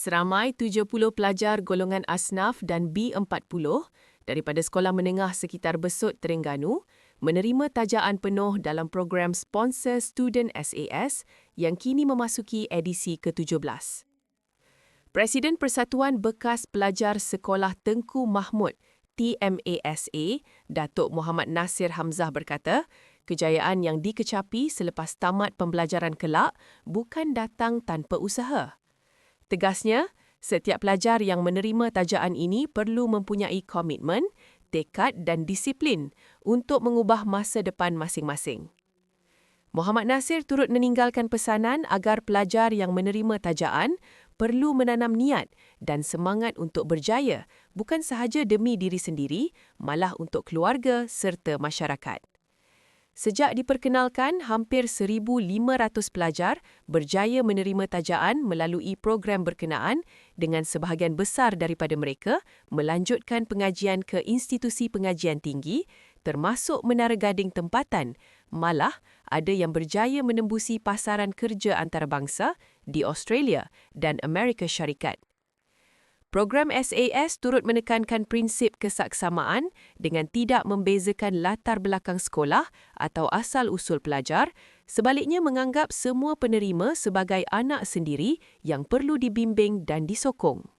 Seramai 70 pelajar golongan asnaf dan B40 daripada sekolah menengah sekitar Besut Terengganu menerima tajaan penuh dalam program sponsor student SAS yang kini memasuki edisi ke-17. Presiden Persatuan Bekas Pelajar Sekolah Tengku Mahmud TMASA, Datuk Muhammad Nasir Hamzah berkata, kejayaan yang dikecapi selepas tamat pembelajaran kelak bukan datang tanpa usaha. Tegasnya, setiap pelajar yang menerima tajaan ini perlu mempunyai komitmen, tekad dan disiplin untuk mengubah masa depan masing-masing. Muhammad Nasir turut meninggalkan pesanan agar pelajar yang menerima tajaan perlu menanam niat dan semangat untuk berjaya bukan sahaja demi diri sendiri, malah untuk keluarga serta masyarakat. Sejak diperkenalkan, hampir 1,500 pelajar berjaya menerima tajaan melalui program berkenaan dengan sebahagian besar daripada mereka melanjutkan pengajian ke institusi pengajian tinggi termasuk Menara Gading Tempatan. Malah, ada yang berjaya menembusi pasaran kerja antarabangsa di Australia dan Amerika Syarikat. Program SAS turut menekankan prinsip kesaksamaan dengan tidak membezakan latar belakang sekolah atau asal-usul pelajar, sebaliknya menganggap semua penerima sebagai anak sendiri yang perlu dibimbing dan disokong.